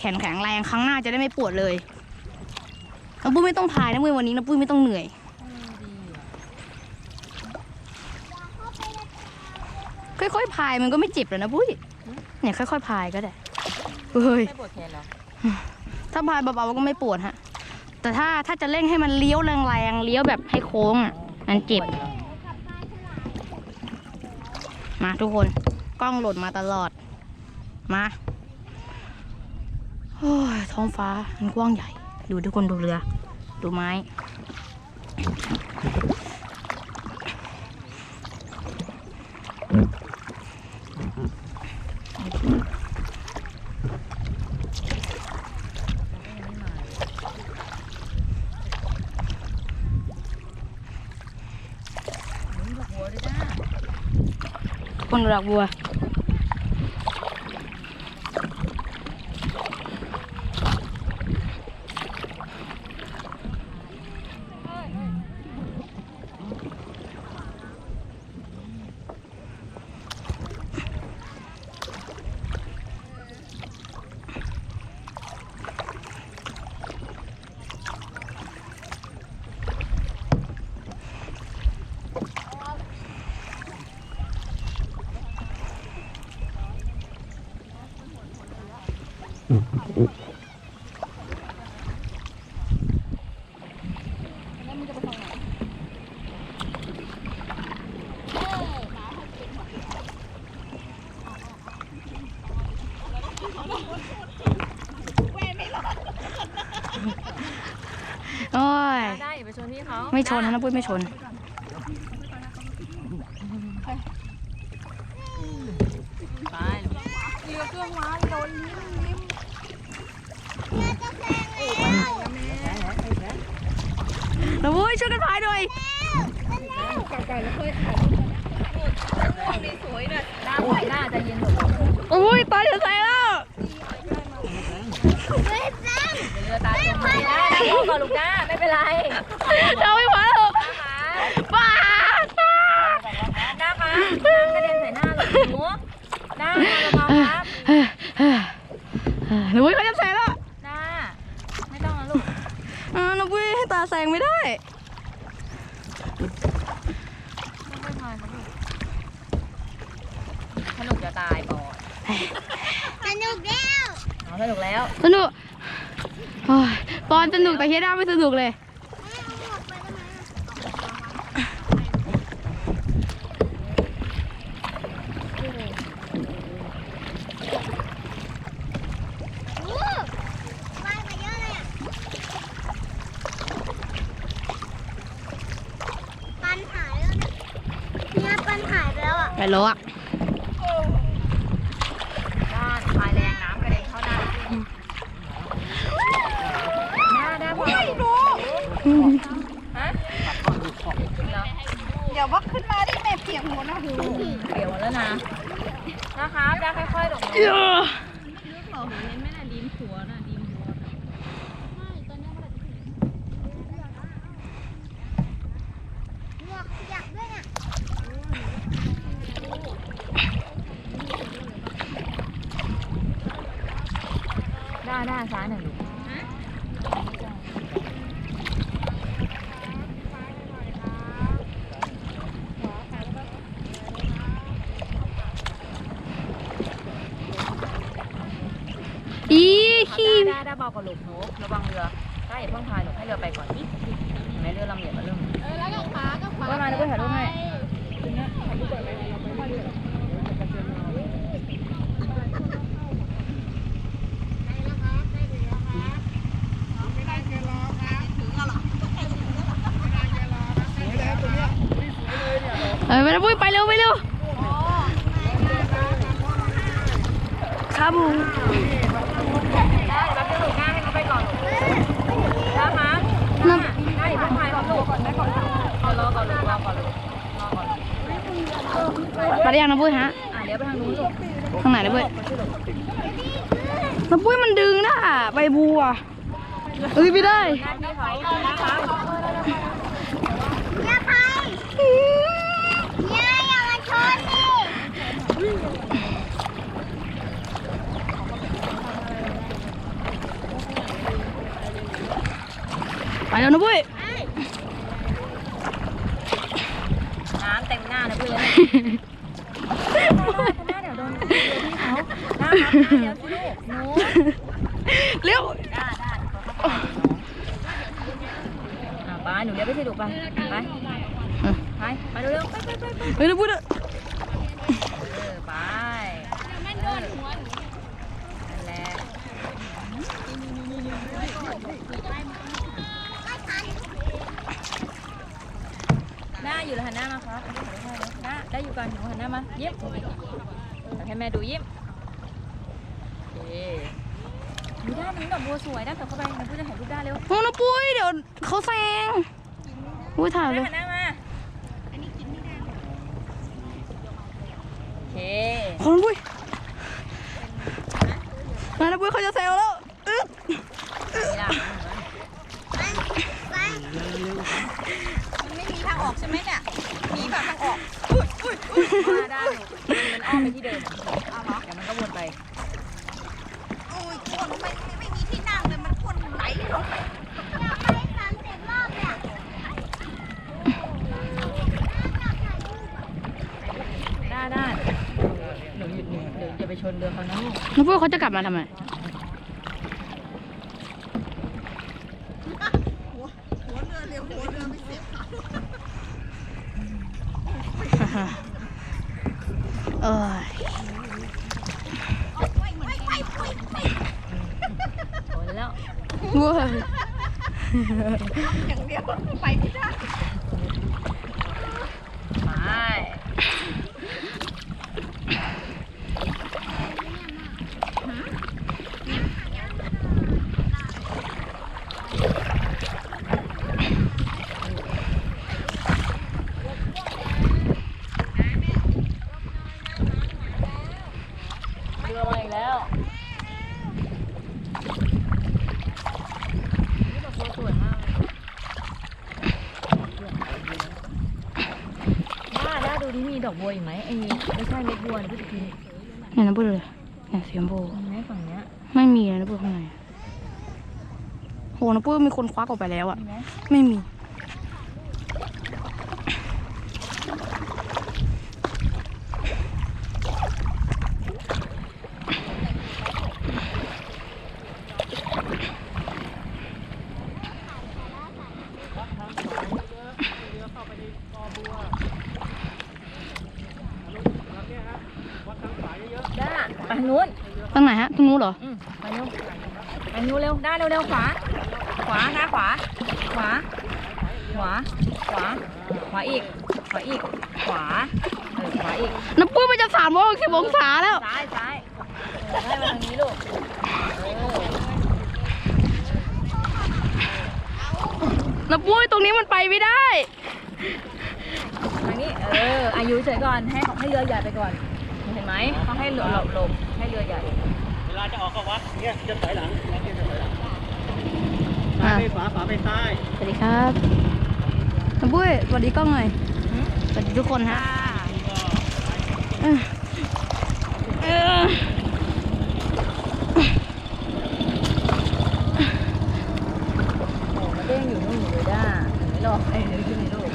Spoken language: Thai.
แขนแข็งแรงครั้งหน้าจะได้ไม่ปวดเลยน้องปุ้ยไม่ต้องพายนะเว้ยวันนี้น้องปุ้ยไม่ต้องเหนื่อย ค่อยๆพายมันก็ไม่เจ็บแล้วนะปุ้ยเนี่ยค่อยๆพายก็ได้เฮ้ยไม่ปวดแขนเหรอถ้าพายเบาๆก็ไม่ปวดฮะ แต่ถ้าถ้าจะเร่งให้มันเลี้ยวแรงๆเลี้ยวแบบให้โค้งอะมันเจ็บ มาทุกคนกล้องหล่นมาตลอดมาโอ้ย ท้องฟ้ามันกว้างใหญ่ ดูทุกคนดูเรือ ดูไม้หัวด้วยจ้า ทุกคนดูดอกบัว โอ้ย ได้อย่าไปชนพี่เขาไม่ชนนะปุ้ยไม่ชน ไปแล้วปุ้ยช่วยกันพายหน่ อยหน้าปล่อยหน้าจะเย็นหนูโอ้ยตายจะใส่แล้วเรือตายตรงนี้นะหน้าพ่อก่อนลูกจ้าไม่เป็นไรเราไม่ไหวแล้วบ้า หน้าครับกระเด็นใส่หน้าลูกหนูหน้าเบาๆครับ หนูปุ้ยเขาจะใส่แล้ว หน้าไม่ต้องนะลูก อ่าหนูปุ้ยให้ตา แซงไม่ได้ไม่ค่อยพายนะลูกสนุกจะตายก่อนสนุกแล้วอ๋อสนุกแล้วสนุกโอ้ยปอนสนุกแต่เฮียด้าไม่สนุกเลย โอ้ว่ายไปเยอะเลยอะ ปันหายแล้วเนี่ยเนี่ยปันหาย ไปแล้วอะด้านพายแรงน้ำกระเด็นเข้าหน้าหน้าหน้าพ่อฮะแล้วเดี๋ยวว่าขึ้นมาได้แม่เปียกหมดนะหูเกี่ยวแล้วนะ นะครับได้ค่อยๆลงเอ้อหมวกอยากด้วยเนี่ ยด้านด้านซ้ายหน่อยลูกอีเอาขี้ด้านด้านเบากว่าลูกหนูระวังเรือได้อย่าเพิ่งพายหนูให้เรือไปก่อนนิดเห็นไหมเรือลำใหญ่มาเริ่มเออแล้วก็ขวาก็ขวาว่ามาแล้วก็ถ่ายรูปให้ เออไปแล้วปุ้ยไปเร็วไปเร็วครับผมได้รับเรือลูกหน้าให้เขาไปก่อนลูกนะคะน้ได้อย่าเพิ่งพายก่อนลูกก่อนได้ก่อนเอารอก่อนลูกรอก่อนลูกรอก่อนลูกำไปได้ยังนะปุ้ยฮะอะเดี๋ยวไปทางนู้นลูกทางไหนนะปุ้ยน้ำปุ้ยมันดึงนะใบบัวเอ้ยไม่ได้หน้าที่เขานะคะอย่าไปอย่าอย่ามาชนดิ แล้วนะปุ้ยน้ำเต็มหน้านะเพื่อนหน้าเดี๋ยวโดนเรือพี่เขาหน้าครับหน้าเดี๋ยวสิลูกหนูเร็วได้ได้อะไปหนูเลี้ยวไปสิลูกไปไปไปไปเร็วๆไปไปไปไปเฮ้ยนะปุ้ยเด้อเออไปแม่โดนหัวนั่นแหละหน้า อยู่แล้วหันหน้ามาครับหน้าได้อยู่ก่อนหนูหันหน้ามายิ้มให้แม่ดูยิ้มโอเคดูด้านนี้ดอกบัวสวยด้านต่อเข้าไปหนูพูดจะถ่ายรูปด้านเร็วโอ้นะปุ้ยเดี๋ยวเขาแซงอุ้ยถ่ายเลยหันหน้ามาโอเคคนปุ้ยมานะปุ้ยเขาจะแซวแล้วอึ๊ด นี่ล่ะ ไป มันไม่มีทางออกใช่ไหมเนี่ย มีแบบทางออกมาได้มันอ้อมไปที่เดิมเอาเหรอเดี๋ยวมันก็วนไปโอ้ยคนไม่ไม่มีที่นั่งเลยมันคนไหลลงไปอยากไปสามสิบรอบเนี่ยได้ได้หนูหยุดหนูเดี๋ยวอย่าไปชนเรือเขานะลูกนะปุ้ยเขาจะกลับมาทำไม แล้วเว้ยอย่างเดียวไปไม่ได้ไปเรือมาอีกแล้วนี่ดอกบัวสวยมากเลยบ้าแล้วดูนี่มีด อกบัวอีกไหมไอ้ไม่ใช่เม็ดบัวนะพี่ตะกี้เนี่ยนะปุ้ยเลยเนี่ยสีชมพูมีไหมฝั่งเนี้ยไม่มีเลยนะปุ้ยข้างในโหนะปุ้ยมีคนควักออกไปแล้วอะมีไหมไม่มี ด้าไปทางนู้น ตรงไหนฮะ ตรงนู้นเหรอ อืมไปเร็วไปนู้นเร็วด้าเร็วเร็วขวา ขวาด้าขวา ขวา ขวา ขวา ขวาอีก ขวาอีก ขวา เออ ขวาอีก น้ำปุ้ยมันจะสามร้อยหกสิบองศาแล้ว ซ้ายซ้ายเออได้มาทางนี้ลูกเออน้ำปุ้ยตรงนี้มันไปไม่ได้ ทางนี้ เอออายุเฉยก่อน ให้ให้เรือใหญ่ไปก่อน เห็นไหมเขาให้เรือหลบหลบให้เรือใหญ่ เวลาจะออกก็วัดเนี่ยจะถอยหลังจะถอยหลังซ้ายไปขาขาไปซ้ายสวัสดีครับน้ำบุ้ยสวัสดีกล้องหน่อยสวัสดีทุกคนฮะเออเด้งอยู่นู่นอยู่เลยด้าไม่รอใครหเดี๋ยวขึ้นในโลก